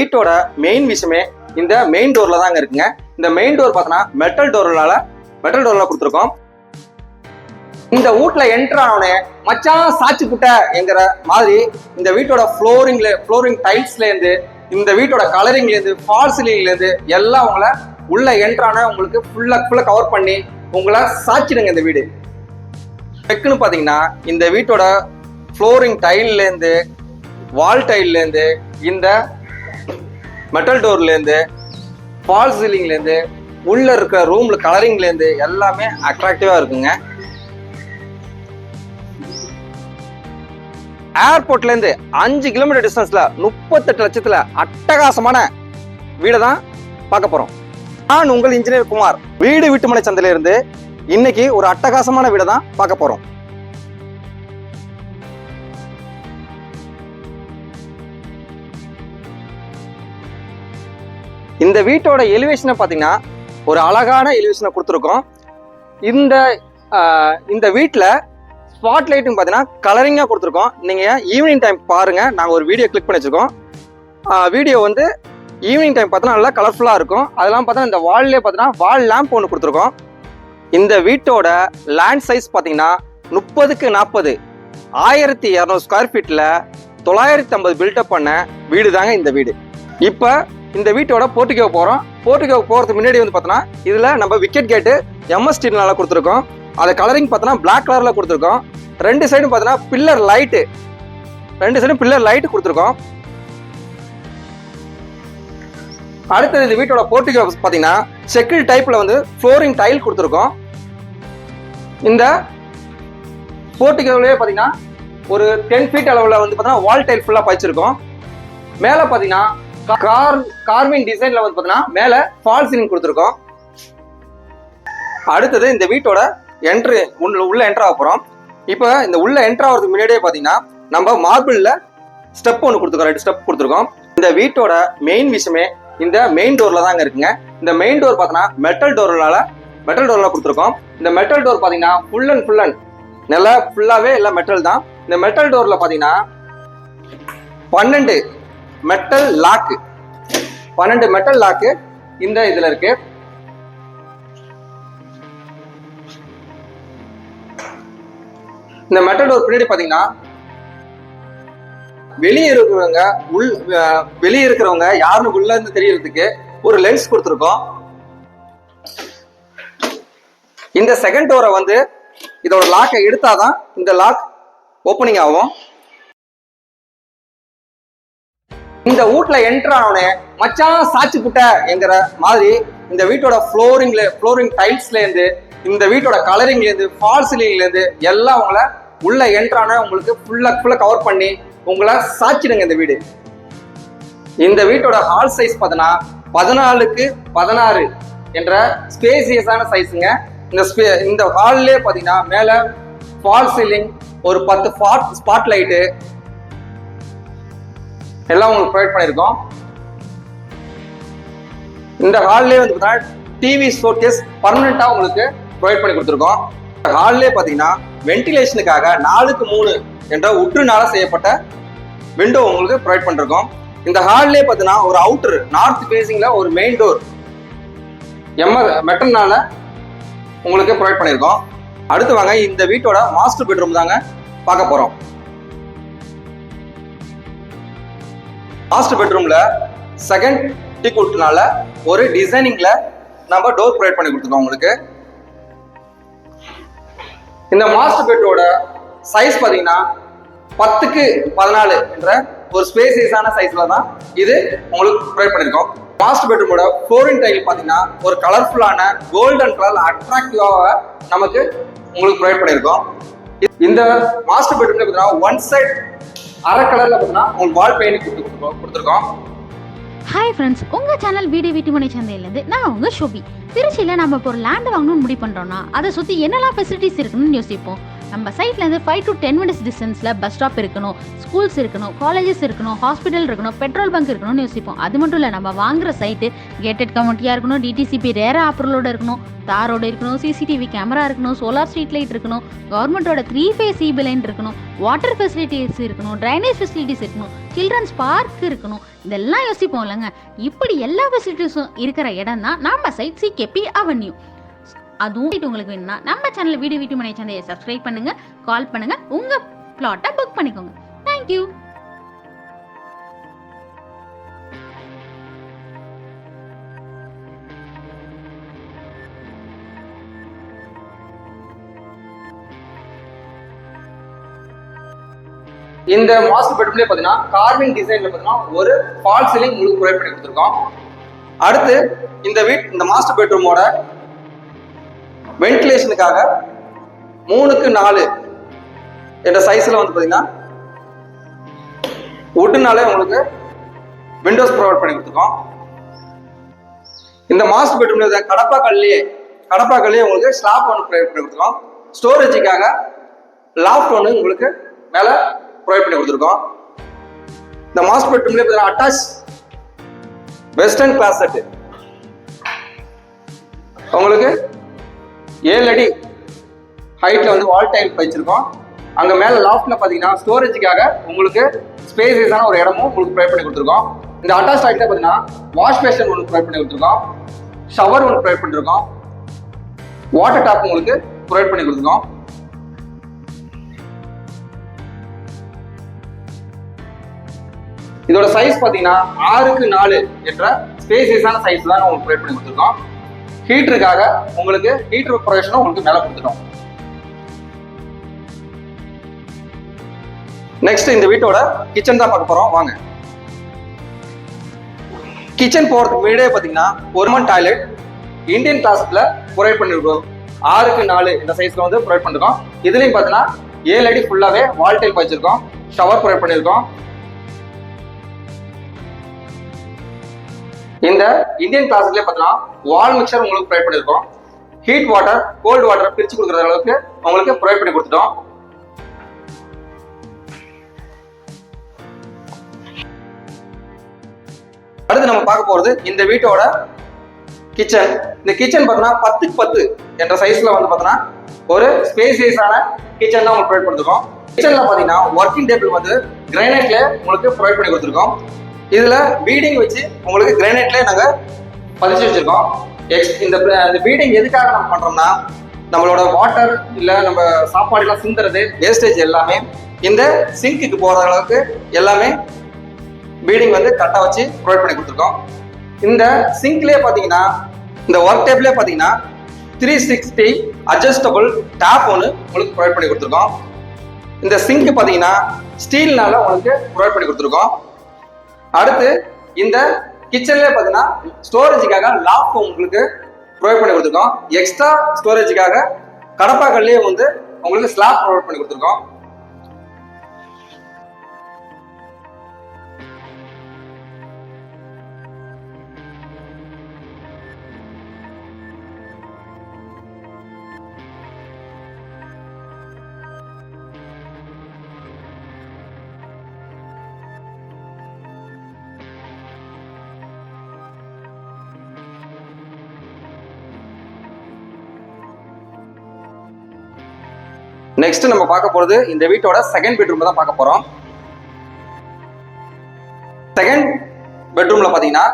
வீட்டோட மெயின் விஷயமே இந்த மெயின் டோர்ல தாங்க இருக்குங்க. இந்த மெயின் டோர் பார்த்தோன்னா மெட்டல் டோர்னால மெட்டல் டோர்ல கொடுத்துருக்கோம். இந்த வீட்ல என்டர் ஆனவனே மச்சான் சாச்சி புட்டை என்கிற மாதிரி இந்த வீட்டோட ஃப்ளோரிங்ல ஃப்ளோரிங் டைல்ஸ்ல இருந்து இந்த வீட்டோட கலரிங்ல இருந்து ஃபால் சீலிங்ல இருந்து எல்லாம் உங்களை உள்ள என்டர் ஆன உங்களுக்கு ஃபுல்லா ஃபுல்லா கவர் பண்ணி உங்களை சாச்சிடுங்க இந்த வீடு. டெக்குன்னு பார்த்தீங்கன்னா இந்த வீட்டோட ஃப்ளோரிங் டைல்லேருந்து வால் டைல்லேருந்து இந்த மெட்டல் டோர்லேருந்து ஃபால் சீலிங்லேருந்து உள்ளே இருக்க இருக்கிற கலரிங்லேருந்து எல்லாமே அட்ராக்டிவாக இருக்குங்க. ஏர்போர்ட்லேருந்து அஞ்சு கிலோமீட்டர் டிஸ்டன்ஸில் முப்பத்தெட்டு லட்சத்தில் அட்டகாசமான வீடை தான் பார்க்க போகிறோம் நான் உங்கள் இன்ஜினியர் குமார். வீடு வீட்டுமனை சந்தையிலிருந்து இன்னைக்கு ஒரு அட்டகாசமான வீடை தான் பார்க்க போகிறோம் இந்த வீட்டோட எலிவேஷனை பார்த்தீங்கன்னா ஒரு அழகான எலிவேஷனை கொடுத்துருக்கோம். இந்த இந்த வீட்டில் ஸ்பாட் லைட்டும் பார்த்தீங்கன்னா கலரிங்காக கொடுத்துருக்கோம். நீங்கள் ஈவினிங் டைம் பாருங்கள் நாங்கள் ஒரு வீடியோ கிளிக் பண்ணி வச்சுருக்கோம். வீடியோ வந்து ஈவினிங் டைம் பார்த்தோன்னா நல்லா கலர்ஃபுல்லாக இருக்கும். அதெல்லாம் பார்த்தா இந்த வால்லே பார்த்தீங்கன்னா வால் லேம்ப் ஒன்று கொடுத்துருக்கோம். இந்த வீட்டோட லேண்ட் சைஸ் பார்த்தீங்கன்னா முப்பதுக்கு நாற்பது ஆயிரத்தி இரநூறு ஸ்கொயர் ஃபீட்டில் தொள்ளாயிரத்தி ஐம்பது பில்டப் பண்ண வீடு தாங்க இந்த வீடு. இப்போ இந்த வீட்டோட போர்ட்டிகோ போகிறோம் போர்ட்டிகோ போகிறதுக்கு முன்னாடி வந்து பார்த்தோன்னா இதில் நம்ம விக்கெட் கேட்டு எம்எஸ் நல்லா கொடுத்துருக்கோம். அதை கலரிங் பார்த்தோன்னா பிளாக் கலரில் கொடுத்துருக்கோம். ரெண்டு சைடும் பார்த்தோன்னா பில்லர் லைட்டு ரெண்டு சைடும் பில்லர் லைட்டு கொடுத்துருக்கோம். அடுத்தது இந்த வீட்டோட போர்ட்டிகோ பார்த்தீங்கன்னா செக்கிள் டைப்பில் வந்து ஃப்ளோரிங் டைல் கொடுத்துருக்கோம். இந்த போர்ட்டிகோவிலே பார்த்தீங்கன்னா ஒரு டென் ஃபீட் அளவில் வந்து பார்த்தீங்கன்னா வால் டைல் ஃபுல்லாக பாய்ச்சிருக்கோம். மேலே பார்த்தீங்கன்னா கார் கார்வின் டிசைன்ல வந்து பார்த்தீங்கன்னா மேலே ஃபால் சீலிங் கொடுத்துருக்கோம். அடுத்தது இந்த வீட்டோட என்ட்ரு உள்ள உள்ள என்ட்ரு ஆக போகிறோம் இப்போ இந்த உள்ள என்ட்ரு ஆகிறதுக்கு முன்னாடியே பார்த்தீங்கன்னா நம்ம மார்பிளில் ஸ்டெப் ஒன்று கொடுத்துருக்கோம் ரெண்டு ஸ்டெப் கொடுத்துருக்கோம். இந்த வீட்டோட மெயின் விஷயமே இந்த மெயின் டோர்ல தாங்க இருக்குங்க. இந்த மெயின் டோர் பார்த்தோன்னா மெட்டல் டோர்னால மெட்டல் டோர்ல கொடுத்துருக்கோம். இந்த மெட்டல் டோர் பார்த்தீங்கன்னா ஃபுல் அண்ட் ஃபுல் அண்ட் நல்லா ஃபுல்லாகவே எல்லாம் மெட்டல் தான். இந்த மெட்டல் டோர்ல பார்த்தீங்கன்னா பன்னெண்டு மெட்டல் லாக்கு பன்னெண்டு மெட்டல் லாக்கு இந்த இதுல இருக்கு. இந்த மெட்டல் டோர் பின்னாடி பாத்தீங்கன்னா வெளியே இருக்கிறவங்க உள் வெளியே இருக்கிறவங்க யாருன்னு உள்ள இருந்து தெரியறதுக்கு ஒரு லென்ஸ் கொடுத்துருக்கோம். இந்த செகண்ட் டோரை வந்து இதோட லாக்கை எடுத்தாதான் இந்த லாக் ஓப்பனிங் ஆகும். இந்த வீட்ல என்டர் ஆனே மச்சான் சாச்சு புட்ட என்கிற மாதிரி இந்த வீட்டோட ஃப்ளோரிங்ல ஃப்ளோரிங் டைல்ஸ்ல இருந்து இந்த வீட்டோட கலரிங்ல இருந்து ஃபால் சீலிங்ல இருந்து எல்லாம் உங்களை உள்ள என்டர் ஆன உங்களுக்கு ஃபுல்லா ஃபுல்லா கவர் பண்ணி உங்களை சாச்சிடுங்க இந்த வீடு. இந்த வீட்டோட ஹால் சைஸ் பார்த்தோன்னா பதினாலுக்கு பதினாறு என்ற ஸ்பேசியஸான சைஸுங்க இந்த ஸ்பே இந்த ஹால்லே பார்த்தீங்கன்னா மேலே ஃபால் சீலிங் ஒரு பத்து ஸ்பாட் ஸ்பாட் லைட்டு எல்லாம் உங்களுக்கு ப்ரொவைட் பண்ணியிருக்கோம். இந்த ஹால்லே வந்து பார்த்தீங்கன்னா டிவி ஷோகேஸ் பர்மனெண்ட்டாக உங்களுக்கு ப்ரொவைட் பண்ணி கொடுத்துருக்கோம். ஹால்லே பார்த்தீங்கன்னா வென்டிலேஷனுக்காக நாலுக்கு மூணு என்ற உற்றுனால செய்யப்பட்ட விண்டோ உங்களுக்கு ப்ரொவைட் பண்ணிருக்கோம். இந்த ஹால்லே பார்த்தீங்கன்னா ஒரு அவுட்டர் நார்த் ஃபேசிங்கில் ஒரு மெயின் டோர் எம்ம மெட்டனால உங்களுக்கு ப்ரொவைட் பண்ணியிருக்கோம் அடுத்து வாங்க இந்த வீட்டோட மாஸ்டர் பெட்ரூம் தாங்க பார்க்க போகிறோம் மாஸ்டர் பெட்ரூம்ல செகண்ட் டி கொடுத்தனால ஒரு டிசைனிங்ல நம்ம டோர் ப்ரொவைட் பண்ணி கொடுத்துருக்கோம் உங்களுக்கு. இந்த மாஸ்டர் பெட்டோட சைஸ் பார்த்தீங்கன்னா பத்துக்கு பதினாலு என்ற ஒரு ஸ்பேசியஸான சைஸ்ல தான் இது உங்களுக்கு ப்ரொவைட் பண்ணியிருக்கோம் மாஸ்டர் பெட்ரூமோட ஃப்ளோரிங் டைல் பார்த்தீங்கன்னா ஒரு கலர்ஃபுல்லான கோல்டன் கலர் அட்ராக்டிவாக நமக்கு உங்களுக்கு ப்ரொவைட் பண்ணியிருக்கோம் இந்த மாஸ்டர் பெட்ரூம்ல பார்த்தீங்கன்னா ஒன் சைட் அரை கலர்ல பார்த்தீங்கன்னா உங்களுக்கு வால் பெயிண்ட் கொடுத்து கொடுத்துருக்கோம். ஹாய் ஃப்ரெண்ட்ஸ் உங்கள் சேனல் வீடு வீட்டுமனை சந்தையிலேருந்து நான் உங்கள் ஷோபி. திருச்சியில் நம்ம இப்போ ஒரு லேண்ட் வாங்கணும்னு முடிவு பண்ணுறோன்னா அதை சுற்றி என்னெல்லாம் ஃபெசிலிட்டிஸ் இருக்குன்னு யோசிப்போம். நம்ம சைட்லேருந்து ஃபைவ் டு டென் மினிட்ஸ் டிஸ்டன்ஸில் பஸ் ஸ்டாப் இருக்கணும் ஸ்கூல்ஸ் இருக்கணும் காலேஜஸ் இருக்கணும் ஹாஸ்பிட்டல் இருக்கணும் பெட்ரோல் பங்க் இருக்கணும்னு யோசிப்போம். அது மட்டும் இல்லை நம்ம வாங்குற சைட்டு கேட்டட் கம்யூனிட்டியாக இருக்கணும் டிடிசிபி ரேர ஆப்பரலோட இருக்கணும் தாரோடு இருக்கணும் சிசிடிவி கேமரா இருக்கணும் சோலார் ஸ்ட்ரீட் லைட் இருக்கணும் கவர்மெண்ட்டோட த்ரீ ஃபேஸ் சிபி லைன் இருக்கணும் வாட்டர் ஃபெசிலிட்டிஸ் இருக்கணும் ட்ரைனேஜ் ஃபெசிலிட்டிஸ் இருக்கணும் சில்ட்ரன்ஸ் பார்க் இருக்கணும். இதெல்லாம் யோசிப்போம் இல்லைங்க. இப்படி எல்லா ஃபெசிலிட்டிஸும் இருக்கிற இடம் தான் நம்ம சைட் சிகேபி அவென்யூ அதுவும் உங்களுக்கு வேணும்னா நம்ம சேனல் வீடியோ வீட்டு மனை சேனலை சப்ஸ்கிரைப் பண்ணுங்க கால் பண்ணுங்க உங்க பிளாட்டை புக் பண்ணிக்கோங்க. தேங்க்யூ இந்த மாஸ்டர் பெட்ரூம்லேயே பார்த்தீங்கன்னா கார்விங் டிசைன்ல பார்த்தீங்கன்னா ஒரு ஃபால் சீலிங் உங்களுக்கு ப்ரொவைட் பண்ணி கொடுத்துருக்கோம். அடுத்து இந்த வீட் இந்த மாஸ்டர் பெட்ரூமோட வென்டிலேஷனுக்காக மூணுக்கு நாலு என்ற சைஸ்ல வந்து பார்த்தீங்கன்னா உட்டுனாலே உங்களுக்கு விண்டோஸ் ப்ரொவைட் பண்ணி கொடுத்துருக்கோம். இந்த மாஸ்டர் பெட்ரூம்ல கடப்பா கல்லையே கடப்பா கல்லையே உங்களுக்கு ஸ்லாப் ஒன்று ப்ரொவைட் பண்ணி கொடுத்துருக்கோம். ஸ்டோரேஜுக்காக லாஃப்ட் ஒன்று உங்களுக்கு மேலே ப்ரொவைட் பண்ணி கொடுத்துருக்கோம். இந்த மாஸ்டர் பெட்ரூம்லேயே பார்த்தீங்கன்னா அட்டாச் வெஸ்டர்ன் கிளாஸ் செட்டு உங்களுக்கு ஏழு அடி ஹைட்டில் வந்து வால் டைல் வச்சிருக்கோம். அங்கே மேலே லாஃப்டில் பார்த்தீங்கன்னா ஸ்டோரேஜுக்காக உங்களுக்கு ஸ்பேசஸான ஒரு இடமும் உங்களுக்கு ப்ரொவைட் பண்ணி கொடுத்துருக்கோம். இந்த அட்டாச் ஹைட்டில் பார்த்தீங்கன்னா வாஷ் பேஷன் ஒன்று ப்ரொவைட் பண்ணி கொடுத்துருக்கோம். ஷவர் ஒன்று ப்ரொவைட் பண்ணிருக்கோம். வாட்டர் டாப் உங்களுக்கு ப்ரொவைட் பண்ணி கொடுத்துருக்கோம். இதோட சைஸ் பார்த்தீங்கன்னா ஆறுக்கு நாலு என்ற ஸ்பேசியஸான சைஸ் தான் உங்களுக்கு ப்ரொவைட் பண்ணி கொடுத்துருக்கோம். ஹீட்டருக்காக உங்களுக்கு ஹீட்டர் ப்ரொவைஷனும் உங்களுக்கு மேலே கொடுத்துட்டோம். நெக்ஸ்ட் இந்த வீட்டோட கிச்சன் தான் பார்க்க போறோம். வாங்க. கிச்சன் போறதுக்கு வீடே பாத்தீங்கன்னா ஒரு மண் டாய்லெட் இந்தியன் கிளாஸ்ல ப்ரொவைட் பண்ணிருக்கோம். ஆறுக்கு நாலு இந்த சைஸ்ல வந்து ப்ரொவைட் பண்ணிருக்கோம். இதுலயும் பாத்தீங்கன்னா ஏழு அடி ஃபுல்லாவே வால் டைல் வச்சிருக்கோம். ஷவர் ப்ரொவைட் பண்ணிருக்கோம். இந்த இந்தியன் கிளாஸ்லயே பார்த்தீங்கன்னா வால் மிக்சர் உங்களுக்கு ப்ரொவைட் பண்ணிருக்கோம். ஹீட் வாட்டர் கோல்டு வாட்டர் பிரிச்சு கொடுக்குற அளவுக்கு உங்களுக்கு ப்ரொவைட் பண்ணி கொடுத்துட்டோம். அடுத்து நம்ம பார்க்க போறது இந்த வீட்டோட கிச்சன் இந்த கிச்சன் பார்த்தீங்கன்னா பத்துக்கு பத்து என்ற சைஸ்ல வந்து பார்த்தீங்கன்னா ஒரு ஸ்பேசியஸான கிச்சன் தான் உங்களுக்கு ப்ரொவைட் பண்ணிருக்கோம். கிச்சன்ல பார்த்தீங்கன்னா ஒர்க்கிங் டேபிள் வந்து கிரைனைட்ல உங்களுக்கு ப்ரொவைட் பண்ணி கொடுத்துருக்கோம். இதில் பீடிங் வச்சு உங்களுக்கு கிரானைட்லேயே நாங்கள் பதிச்சு வச்சுருக்கோம். எக்ஸ் இந்த இந்த பீடிங் எதுக்காக நம்ம பண்ணுறோம்னா நம்மளோட வாட்டர் இல்லை நம்ம சாப்பாடுலாம் சிந்துறது வேஸ்டேஜ் எல்லாமே இந்த சிங்க்குக்கு போகிற அளவுக்கு எல்லாமே பீடிங் வந்து கரெக்டாக வச்சு ப்ரொவைட் பண்ணி கொடுத்துருக்கோம். இந்த சிங்க்லேயே பார்த்தீங்கன்னா இந்த ஒர்க் டேப்லேயே பார்த்தீங்கன்னா த்ரீ சிக்ஸ்டி அட்ஜஸ்டபுள் டேப் ஒன்று உங்களுக்கு ப்ரொவைட் பண்ணி கொடுத்துருக்கோம். இந்த சிங்க் பார்த்தீங்கன்னா ஸ்டீல்னால உங்களுக்கு ப்ரொவைட் பண்ணி கொடுத்துருக்கோம். அடுத்து இந்த கிச்சன்லேயே பார்த்தீங்கன்னா ஸ்டோரேஜுக்காக லாக் உங்களுக்கு ப்ரொவைட் பண்ணி கொடுத்துருக்கோம். எக்ஸ்ட்ரா ஸ்டோரேஜுக்காக கடப்பாக்கல்லையே வந்து உங்களுக்கு ஸ்லாப் ப்ரொவைட் பண்ணி கொடுத்துருக்கோம். நெக்ஸ்ட் நம்ம பார்க்க போறது இந்த வீட்டோட செகண்ட் பெட்ரூம் தான் பார்க்க போறோம். செகண்ட் பெட்ரூம்ல பாத்தீங்கன்னா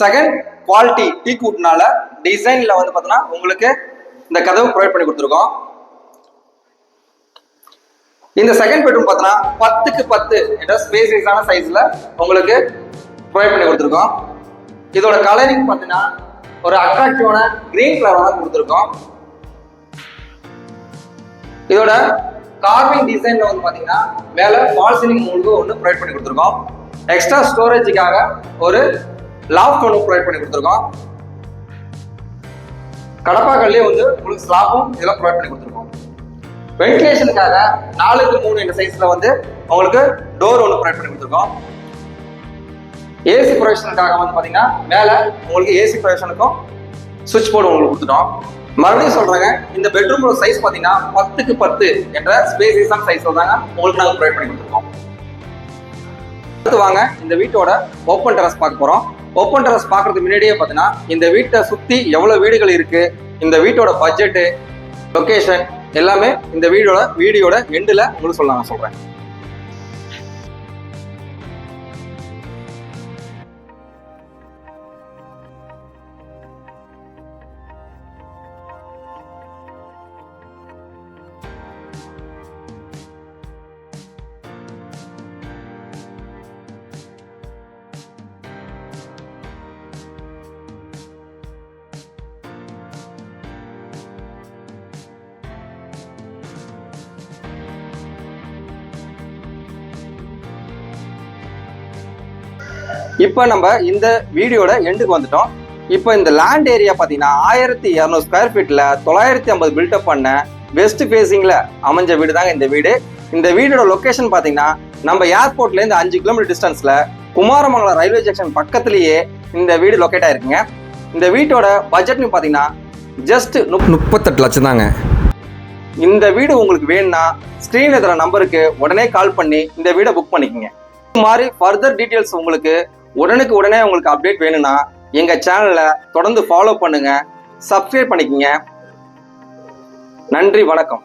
செகண்ட் குவாலிட்டி டீ வுட்னால டிசைன்ல வந்து பாத்தீங்கன்னா உங்களுக்கு இந்த கதவு ப்ரொவைட் பண்ணி கொடுத்துருக்கோம். இந்த செகண்ட் பெட்ரூம் பார்த்தோன்னா பத்துக்கு பத்து என்ற ஸ்பேசியஸான சைஸ்ல உங்களுக்கு ப்ரொவைட் பண்ணி கொடுத்துருக்கோம். இதோட கலரிங் பார்த்தீங்கன்னா ஒரு அட்ராக்டிவான கிரீன் கலராக கொடுத்துருக்கோம். இதோட கார்விங் டிசைன்ல வந்து பாத்தீங்கன்னா மேல ஃபால் சீலிங் உங்களுக்கு ஒன்று ப்ரொவைட் பண்ணி கொடுத்துருக்கோம். எக்ஸ்ட்ரா ஸ்டோரேஜுக்காக ஒரு லாஃப்ட் ஒன்று ப்ரொவைட் பண்ணி கொடுத்துருக்கோம். கடப்பாக்கல்லே வந்து உங்களுக்கு ஸ்லாபும் இதெல்லாம் ப்ரொவைட் பண்ணி கொடுத்துருக்கோம். வென்டிலேஷனுக்காக நாலுக்கு மூணு இந்த சைஸ்ல வந்து உங்களுக்கு டோர் ஒன்று ப்ரொவைட் பண்ணி கொடுத்துருக்கோம். ஏசி ப்ரொவிஷனுக்காக வந்து பாத்தீங்கன்னா மேல உங்களுக்கு ஏசி ப்ரொவிஷனுக்கும் சுவிட்ச் போர்டு உங்களுக்கு கொடுத்துட்டோம். மறுபடியும் சொல்றாங்க இந்த பெட்ரூமோட சைஸ் பாத்தீங்கன்னா பத்துக்கு பத்து என்ற ஸ்பேசியஸான சைஸ்ல தாங்க உங்களுக்கு நாங்க ப்ரொவைட் பண்ணி கொடுத்துருக்கோம். அடுத்து வாங்க இந்த வீட்டோட ஓப்பன் டெரஸ் பார்க்க போறோம். ஓப்பன் டெரஸ் பார்க்கறதுக்கு முன்னாடியே பார்த்தீங்கன்னா இந்த வீட்டை சுத்தி எவ்வளவு வீடுகள் இருக்கு இந்த வீட்டோட பட்ஜெட்டு லொக்கேஷன் எல்லாமே இந்த வீடோட வீடியோட எண்டில் உங்களுக்கு சொல்ல நான் சொல்கிறேன் இப்போ நம்ம இந்த வீடியோட எண்டுக்கு வந்துட்டோம். இப்போ இந்த லேண்ட் ஏரியா பார்த்தீங்கன்னா ஆயிரத்தி இரநூறு ஸ்கொயர் ஃபீட்டில் தொள்ளாயிரத்தி ஐம்பது பில்டப் பண்ண வெஸ்ட் ஃபேஸிங்கில் அமைஞ்ச வீடு தாங்க இந்த வீடு. இந்த வீடோட லொக்கேஷன் பார்த்தீங்கன்னா நம்ம ஏர்போர்ட்லேருந்து அஞ்சு கிலோமீட்டர் டிஸ்டன்ஸில் குமாரமங்கலம் ரயில்வே ஜங்ஷன் பக்கத்துலேயே இந்த வீடு லொக்கேட் ஆயிருக்குங்க. இந்த வீட்டோட பட்ஜெட்னு பார்த்தீங்கன்னா ஜஸ்ட் முப்பத்தெட்டு லட்சம் தாங்க இந்த வீடு உங்களுக்கு வேணும்னா ஸ்க்ரீனில் இருக்கிற நம்பருக்கு உடனே கால் பண்ணி இந்த வீடை புக் பண்ணிக்கோங்க. இது மாதிரி ஃபர்தர் டீட்டெயில்ஸ் உங்களுக்கு உடனுக்கு உடனே உங்களுக்கு அப்டேட் வேணும்னா எங்க சேனலை தொடர்ந்து ஃபாலோ பண்ணுங்க சப்ஸ்கிரைப் பண்ணிக்கங்க. நன்றி வணக்கம்.